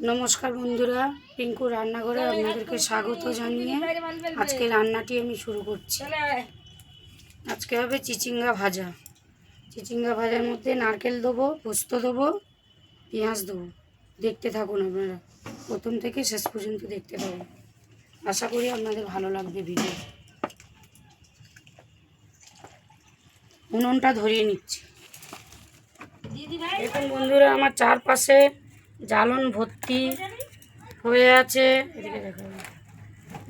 নমস্কার বন্ধুরা, পিঙ্কু রান্নাঘরে আপনাদেরকে স্বাগত জানিয়ে আজকে রান্নাটি আমি শুরু করছি। আজকে হবে চিচিঙ্গা ভাজা। চিচিঙ্গা ভাজার মধ্যে নারকেল দেবো, পোস্ত দেবো, পেঁয়াজ দেবো। দেখতে থাকুন আপনারা। প্রথম থেকে শেষ পর্যন্ত দেখতে থাকুন। আশা করি আপনাদের ভালো লাগবে ভিডিও উনুনটা ধরিয়ে নিচ্ছি। দেখুন বন্ধুরা, আমার চারপাশে জ্বালন ভর্তি হয়ে আছে। এদিকে দেখো।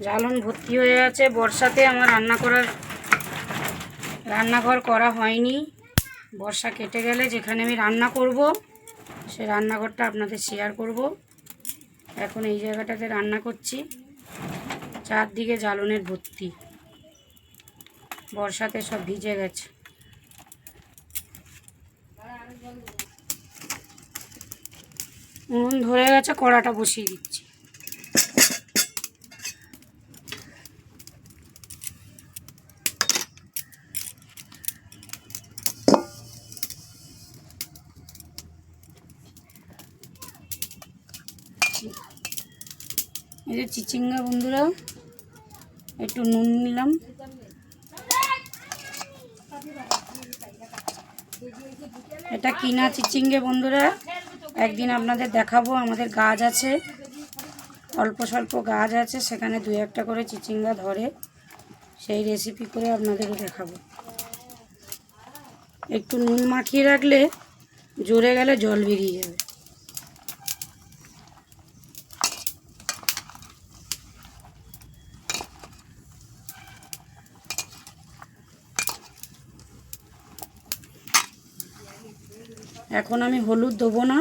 জ্বালন ভর্তি হয়ে আছে। বর্ষাতে আমার রান্না করার, রান্নাঘর করা হয়নি। বর্ষা কেটে গেলে যেখানে আমি রান্না করব, সে রান্নাঘরটা আপনাদের শেয়ার করব। এখন এই জায়গাটাতে রান্না করছি। চারদিকে জ্বালনের ভর্তি। বর্ষাতে সব ভিজে গেছে। উনুন ধরে গেছে, কড়াটা বসিয়ে দিচ্ছি। এই যে চিচিঙ্গা বন্ধুরা, একটু নুন নিলাম। এটা কিনা চিচিঙ্গে বন্ধুরা। একদিন আপনাদের দেখাবো, আমাদের গাছ আছে, অল্প স্বল্প গাছ আছে, সেখানে দু একটা করে চিচিঙ্গা ধরে, সেই রেসিপি করে আপনাদেরও দেখাবো। একটু নুন মাখিয়ে রাখলে জোরে গেলে জল বেরিয়ে যাবে। এখন আমি হলুদ দেবো না।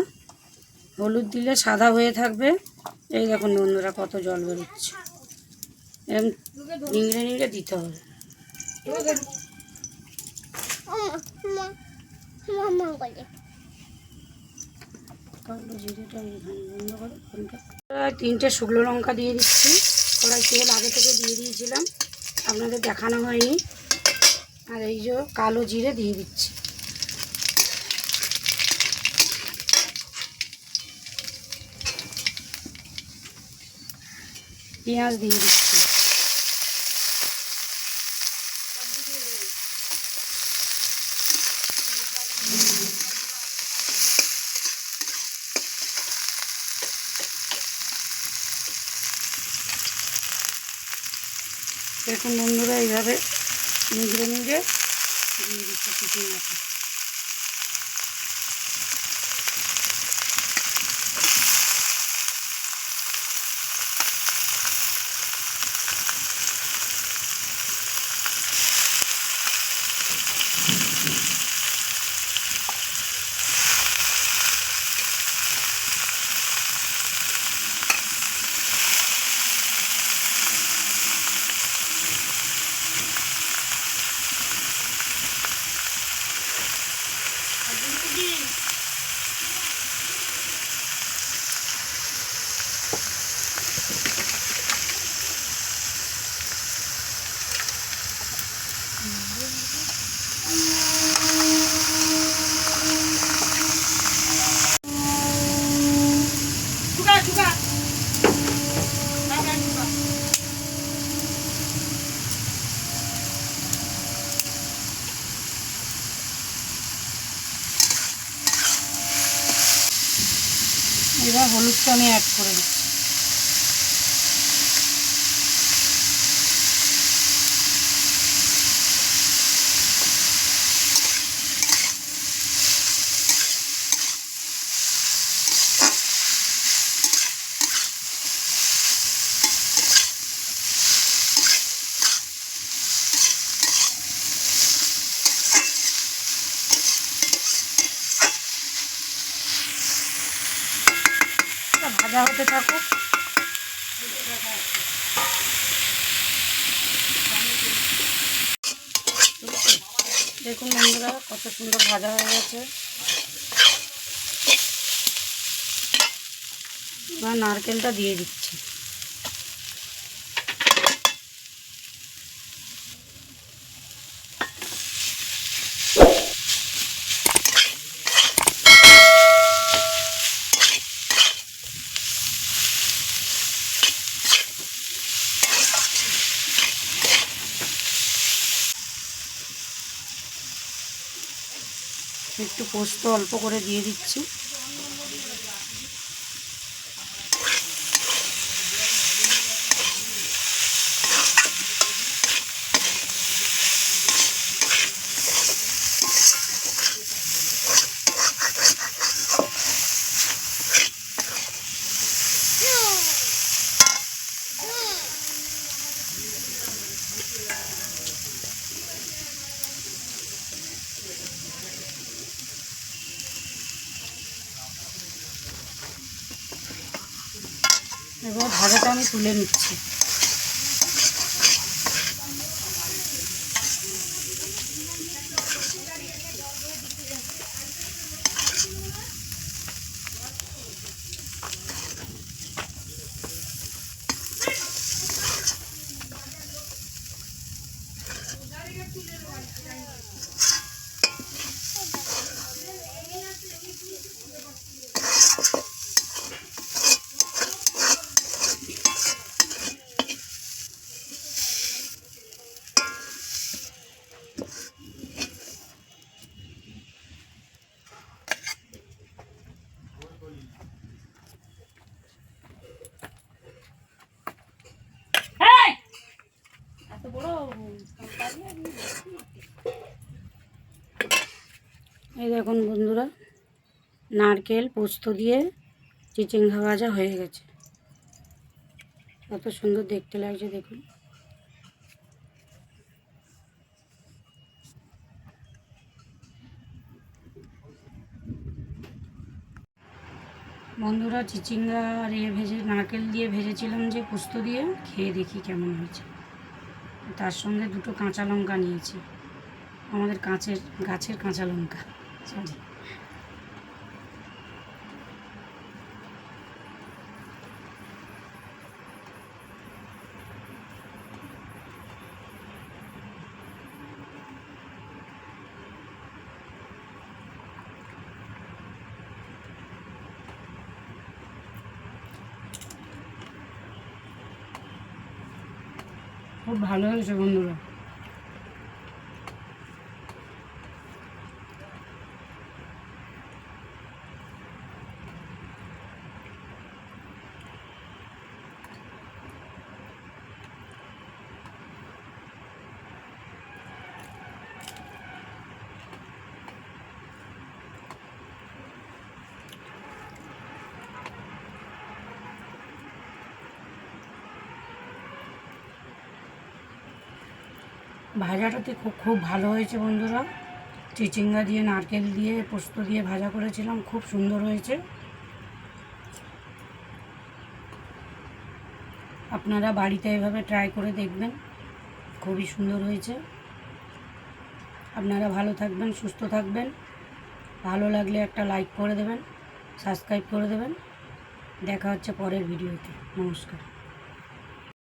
হলুদ দিলে সাদা হয়ে থাকবে। এই দেখুন বন্ধুরা কত জল বেরোচ্ছে। এরকম নিংড়ে নিংড়ে দিতে হবে। তিনটে শুকনো লঙ্কা দিয়ে দিচ্ছি। কড়াই তেল আগে থেকে দিয়ে দিয়েছিলাম। আপনাদের দেখানো হয়নি। আর এই যে কালো জিরে দিয়ে দিচ্ছি। পেঁয়াজ দিয়ে দিচ্ছি। দেখুন বন্ধুরা এইভাবে নিগড়ে নিগড়ে দিয়ে দিচ্ছি চিচিঙ্গাটা এবার হলুদটা আমি অ্যাড করে দিচ্ছি এটা ভাজা হতে থাকুক দেখুন বন্ধুরা কত সুন্দর ভাজা হয়ে গেছে। এবার নারকেলটা দিয়ে দিচ্ছি। একটু পোস্ত অল্প করে দিয়ে দিচ্ছি। এবার ভাজাটা আমি তুলে নিচ্ছি। এই দেখুন বন্ধুরা, নারকেল পোস্ত দিয়ে চিচিঙ্গা ভাজা হয়ে গেছে। কত সুন্দর দেখতে লাগছে, দেখুন। বন্ধুরা, চিচিঙ্গা আর এ ভেজে, নারকেল দিয়ে ভেজেছিলাম যে পোস্ত দিয়ে, খেয়ে দেখি কেমন হয়েছে। তার সঙ্গে দুটো কাঁচা লঙ্কা নিয়েছি, আমাদের কাঁচের, গাছের কাঁচা লঙ্কা। খুব ভালো হয়েছে বন্ধুরা। ভাজাটাতে খুব খুব ভালো হয়েছে বন্ধুরা। চিচিঙ্গা দিয়ে, নারকেল দিয়ে, পোস্ত দিয়ে ভাজা করেছিলাম, খুব সুন্দর হয়েছে। আপনারা বাড়িতে এভাবে ট্রাই করে দেখবেন, খুবই সুন্দর হয়েছে। আপনারা ভালো থাকবেন, সুস্থ থাকবেন। ভালো লাগলে একটা লাইক করে দেবেন সাবস্ক্রাইব করে দেবেন। দেখা হচ্ছে পরের ভিডিওতে নমস্কার।